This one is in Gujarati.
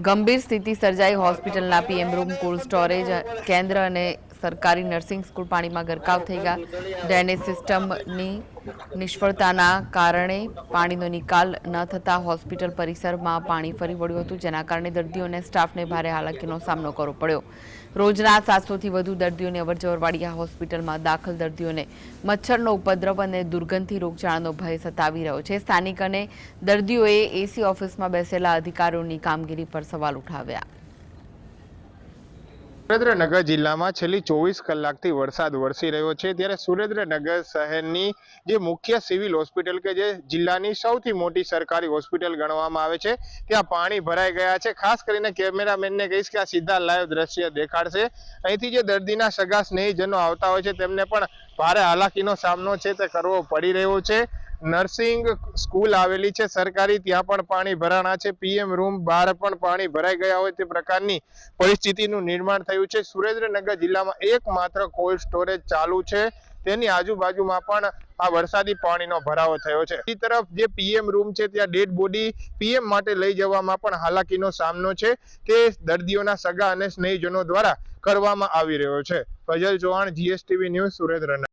ગંભીર સ્થિતિ સર્જાઈ હોસ્પિટલના પીએમ રૂમ કોલ્ડ સ્ટોરેજ કેન્દ્ર અને સરકારી નર્સિંગ સ્કૂલ પાણીમાં ગરકાવ થઈ ગયા. ડ્રેનેજ સિસ્ટમની નિષ્ફળતાના કારણે પાણીનો નિકાલ ન થતા હોસ્પિટલ પરિસરમાં પાણી ફરી વળ્યું હતું, જેના કારણે દર્દીઓ અને સ્ટાફને ભારે હાલાકીનો સામનો કરવો પડ્યો. રોજના સાતસોથી વધુ દર્દીઓને અવરજવરવાળી આ હોસ્પિટલમાં દાખલ દર્દીઓને મચ્છરનો ઉપદ્રવ અને દુર્ગંધથી રોગચાળાનો ભય સતાવી રહ્યો છે. સ્થાનિક અને દર્દીઓએ એસી ઓફિસમાં બેસેલા અધિકારીઓની કામગીરી પર સવાલ ઉઠાવ્યા. સુરેન્દ્રનગર જિલ્લામાં છેલ્લી ચોવીસ કલાકથી વરસાદ વરસી રહ્યો છે. ત્યારે સુરેન્દ્રનગર શહેરની જે મુખ્ય સિવિલ હોસ્પિટલ કે જે જિલ્લાની સૌથી મોટી સરકારી હોસ્પિટલ ગણવામાં આવે છે, ત્યાં પાણી ભરાઈ ગયા છે. ખાસ કરીને કેમેરામેનને કહીશ કે આ સીધા લાઈવ દ્રશ્ય દેખાડશે. અહીંથી જે દર્દીના સગા સ્નેહીજનો આવતા હોય છે, તેમને પણ ભારે હાલાકીનો સામનો છે તે કરવો પડી રહ્યો છે. નર્સિંગ સ્કૂલ આવેલી છે, સરકારી, ત્યાં પણ પાણી ભરાણા છે. પીએમ રૂમ બહાર પણ પાણી ભરાઈ ગયા હોય તે પ્રકારની પરિસ્થિતિનું નિર્માણ થયું છે. સુરેન્દ્રનગર જિલ્લામાં એકમાત્ર કોલ્ડ સ્ટોરેજ ચાલુ છે. તેની આજુબાજુમાં પણ આ વરસાદી પાણીનો ભરાવો થયો છે. બીજી તરફ જે પીએમ રૂમ છે, ત્યાં ડેડ બોડી પીએમ માટે લઈ જવામાં પણ હાલાકીનો સામનો છે. તે દર્દીઓના સગા અને સ્નેહીજનો દ્વારા કરવામાં આવી રહ્યો છે. Fajal Chauhan, GSTV news Surendranagar.